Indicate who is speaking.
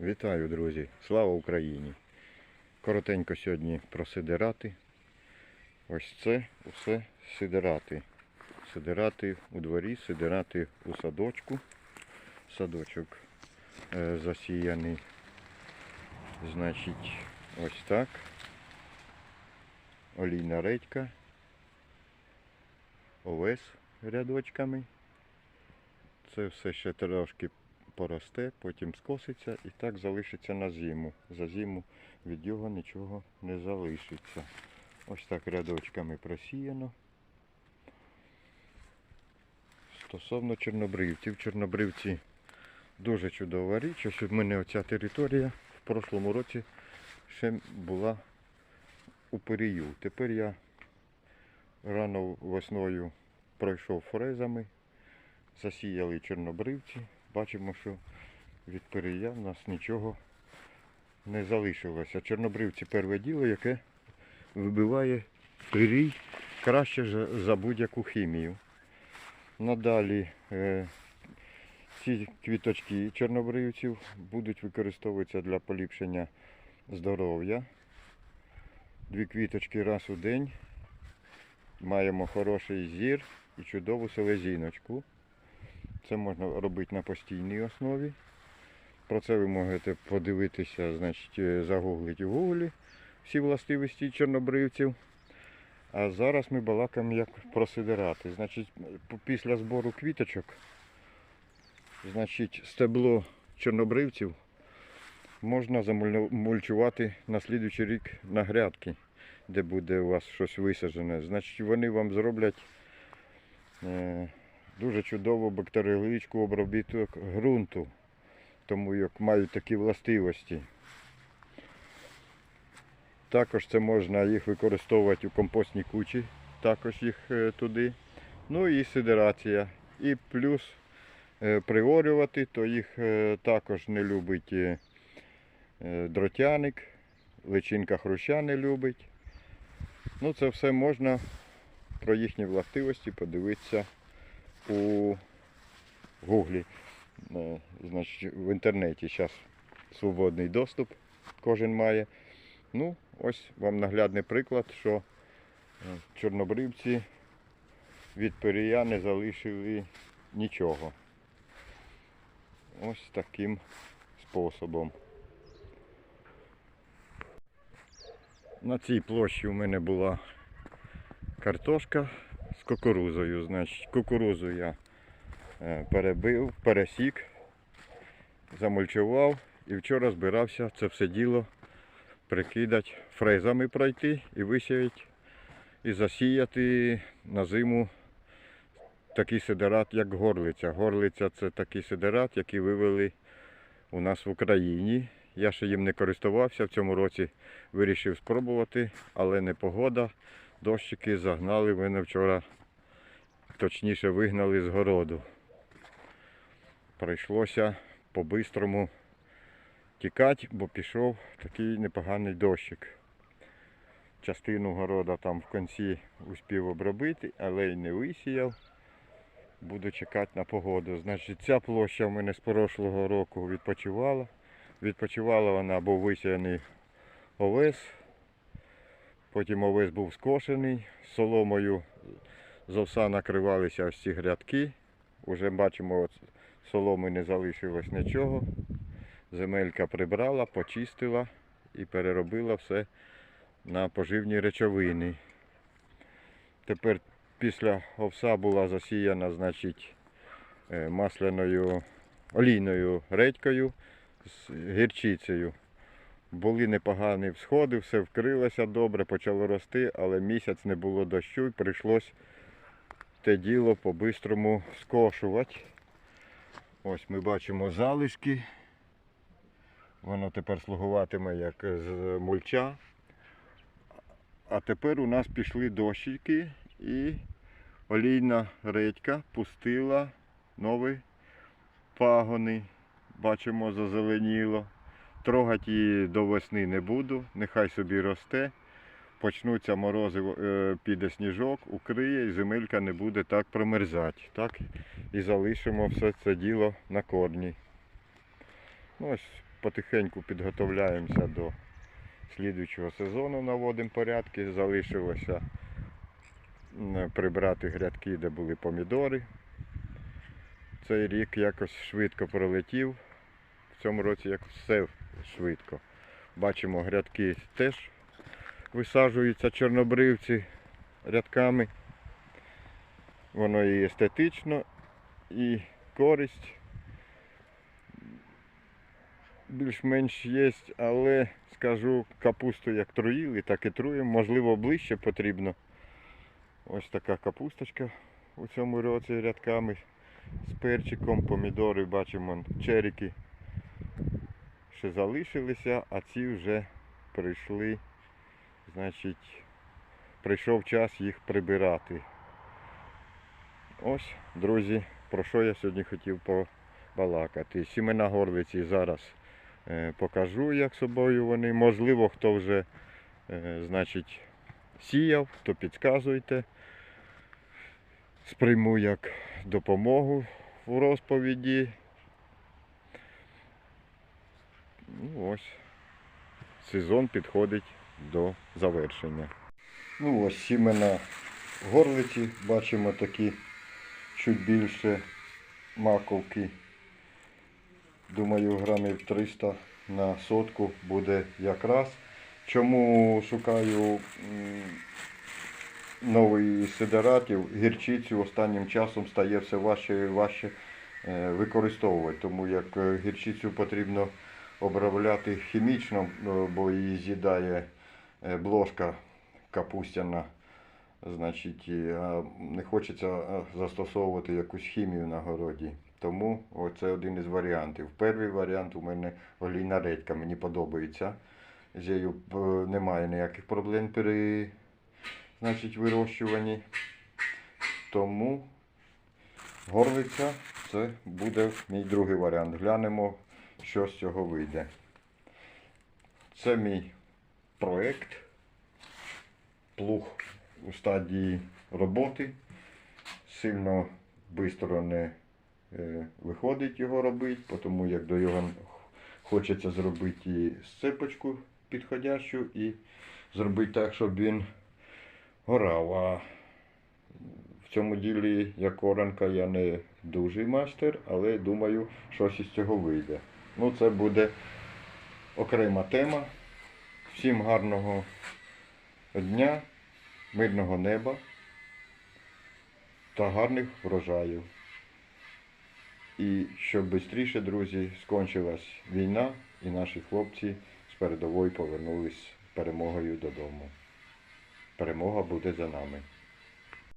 Speaker 1: Вітаю, друзі! Слава Україні! Коротенько сьогодні про сидирати. Ось це усе сидирати. Сидирати у дворі, сидирати у садочку. Садочок е, засіяний. Значить, ось так. Олійна редька. Овес рядочками. Це все ще трошки поросте, потім скоситься і так залишиться на зиму. За зиму від його нічого не залишиться. Ось так рядочками просіяно. Стосовно чорнобривців. Чорнобривці дуже чудова річ. Ось в мене оця територія в прошлому році ще була у перію. Тепер я рано весною пройшов фрезами, засіяли чорнобривці. Бачимо, що від перія в нас нічого не залишилося. Чорнобривці перше діло, яке вибиває перій краще за- за будь-яку хімію. Надалі е, ці квіточки чорнобривців будуть використовуватися для поліпшення здоров'я. Дві квіточки раз у день. Маємо хороший зір і чудову селезіночку. Це можна робити на постійній основі. Про це ви можете подивитися, значить, е, загуглити в гуглі всі властивості чорнобривців. А зараз ми балакаємо як про сидирати. Значить, після збору квіточок, значить, стебло чорнобривців можна замульчувати на слідуючий рік на грядки, де буде у вас щось висаджене. Значить, вони вам зроблять е, дуже чудову бактеріологічну обробіток ґрунту, тому як мають такі властивості. Також це можна їх використовувати у компостній кучі, також їх е, туди. Ну і сидерація. І плюс е, приорювати, то їх е, також не любить дротяник, личинка хруща не любить. Ну це все можна про їхні властивості подивитися у гуглі. Е, Значить, в інтернеті зараз свободний доступ кожен має. Ну, ось вам наглядний приклад, що е, чорнобривці від перія не залишили нічого. Ось таким способом. На цій площі у мене була картошка з кукурузою. Значить, кукурузу я е, перебив, пересік, замульчував і вчора збирався це все діло прикидати, фрезами пройти і висіяти і засіяти на зиму такий сидерат, як горлиця. Горлиця це такий сидерат, який вивели у нас в Україні. Я ще їм не користувався. В цьому році вирішив спробувати, але не погода. Дощики загнали мене вчора, точніше вигнали з городу. Прийшлося по-бистрому тікати, бо пішов такий непоганий дощик. Частину города там в кінці успів обробити, але й не висіяв. Буду чекати на погоду. Значить, ця площа в мене з прошлого року відпочивала. Відпочивала вона, був висіяний овес. Потім овес був скошений. Соломою з овса накривалися ці грядки. Уже бачимо, от соломи не залишилось нічого. Земелька прибрала, почистила і переробила все на поживні речовини. Тепер після овса була засіяна, значить, е, масляною олійною редькою з гірчицею. Були непогані всходи, все вкрилося добре, почало рости, але місяць не було дощу і прийшлось те діло по-бистрому скошувати. Ось ми бачимо залишки. Воно тепер слугуватиме як з мульча. А тепер у нас пішли дощики і олійна редька пустила нові пагони. Бачимо, зазеленіло. Трогати її до весни не буду, нехай собі росте. Почнуться морози, е, піде сніжок, укриє і земелька не буде так промерзати. Так і залишимо все це діло на корні. Ну, ось потихеньку підготовляємося до слідуючого сезону, наводимо порядки. Залишилося прибрати грядки, де були помідори. Цей рік якось швидко пролетів. В цьому році якось все швидко. Бачимо, грядки теж висаджуються чорнобривці рядками. Воно і естетично, і користь більш-менш є, але скажу, капусту як труїли, так і труємо. Можливо, ближче потрібно. Ось така капусточка у цьому році рядками з перчиком, помідори, бачимо, черіки ще залишилися, а ці вже прийшли, значить, прийшов час їх прибирати. Ось, друзі, про що я сьогодні хотів побалакати. Сімена горлиці зараз е, покажу, як собою вони. Можливо, хто вже е, значить, сіяв, то підказуйте. Сприйму як допомогу в розповіді. Ну ось, сезон підходить до завершення. Ну ось сімена горлиці, бачимо такі чуть більше маковки. Думаю, грамів 300 на сотку буде якраз. Чому шукаю новий сидератів, гірчицю останнім часом стає все важче і важче е, використовувати, тому як е, гірчицю потрібно обробляти хімічно, е, бо її з'їдає е, бложка капустяна. Значить, не хочеться е, застосовувати якусь хімію на городі. Тому це один із варіантів. Перший варіант у мене олійна редька, мені подобається. З нею немає ніяких проблем при значить, вирощуванні. Тому горлиця це буде мій другий варіант. Глянемо, що з цього вийде. Це мій проєкт. Плуг у стадії роботи. Сильно швидко не е, виходить його робити, тому як до його хочеться зробити і сцепочку підходящу і зробити так, щоб він горав. А в цьому ділі як оранка я не дуже майстер, але думаю, щось із цього вийде. Ну, це буде окрема тема. Всім гарного дня, мирного неба та гарних врожаїв. І щоб швидше, друзі, скончилась війна і наші хлопці з передової повернулись перемогою додому. Перемога буде за нами.